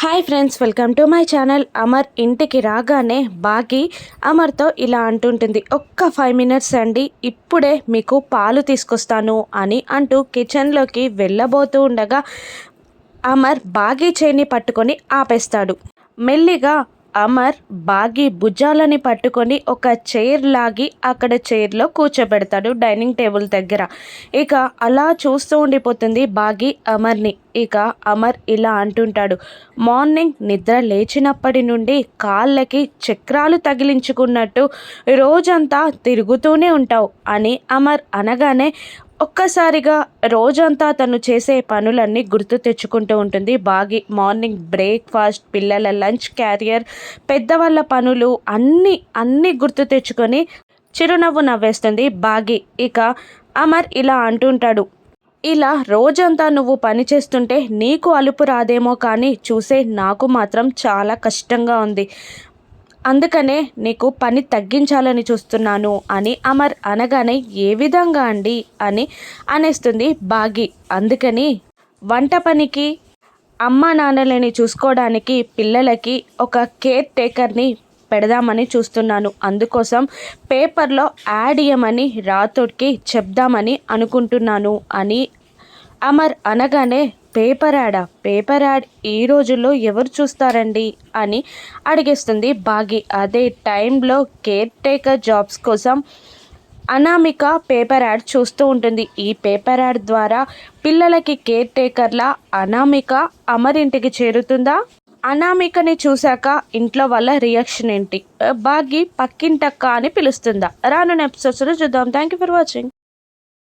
Hi friends welcome to my channel. Amar ఇంటికి రాగానే బాగి అమర్తో ఇలా అంటుంటుంది ఒక్క ఫైవ్ మినిట్స్ అండి ఇప్పుడే మీకు పాలు తీసుకొస్తాను అని అంటూ కిచెన్లోకి వెళ్ళబోతూ ఉండగా అమర్ బాగీ చేయిని పట్టుకొని ఆపేస్తాడు. మెల్లిగా అమర్ బాగి భుజాలని పట్టుకొని ఒక చైర్ లాగి అక్కడ చైర్లో కూర్చోబెడతాడు డైనింగ్ టేబుల్ దగ్గర. ఇక అలా చూస్తూ ఉండిపోతుంది బాగి అమర్ని. ఇక అమర్ ఇలా అంటుంటాడు మార్నింగ్ నిద్ర లేచినప్పటి నుండి కాళ్ళకి చక్రాలు తగిలించుకున్నట్టు రోజంతా తిరుగుతూనే ఉంటావు అని అమర్ అనగానే ఒక్కసారిగా రోజంతా తను చేసే పనులన్నీ గుర్తు తెచ్చుకుంటూ ఉంటుంది. బాగి మార్నింగ్ బ్రేక్ఫాస్ట్ పిల్లల లంచ్ క్యారియర్ పెద్దవాళ్ళ పనులు అన్నీ అన్నీ గుర్తు తెచ్చుకొని చిరునవ్వు నవ్వేస్తుంది బాగి. ఇక అమర్ ఇలా అంటుంటాడు ఇలా రోజంతా నువ్వు పని చేస్తుంటే నీకు అలుపు రాదేమో కానీ చూసే నాకు మాత్రం చాలా కష్టంగా ఉంది. అందుకనే నీకు పని తగ్గించాలని చూస్తున్నాను అని అమర్ అనగానే ఏ విధంగా అండి? అని అనేస్తుంది బాగి. అందుకని వంట పనికి అమ్మ నాన్నలని చూసుకోవడానికి పిల్లలకి ఒక కేర్ టేకర్ని పెడదామని చూస్తున్నాను. అందుకోసం పేపర్లో యాడ్ ఇయ్యమని రాతోడ్కి చెప్దామని అనుకుంటున్నాను అని అమర్ అనగానే పేపర్ యాడా పేపర్ యాడ్ ఈ రోజుల్లో ఎవరు చూస్తారండి? అని అడిగేస్తుంది బాగి. అదే టైంలో కేర్ టేకర్ జాబ్స్ కోసం అనామిక పేపర్ యాడ్ చూస్తూ ఉంటుంది. ఈ పేపర్ యాడ్ ద్వారా పిల్లలకి కేర్ టేకర్లా అనామిక అమరింటికి చేరుతుందా? అనామికని చూశాక ఇంట్లో వాళ్ళ రియాక్షన్ ఏంటి? బాగి పక్కింటక్క అని పిలుస్తుందా? రానున్న ఎపిసోడ్స్లో చూద్దాం. Thank you for watching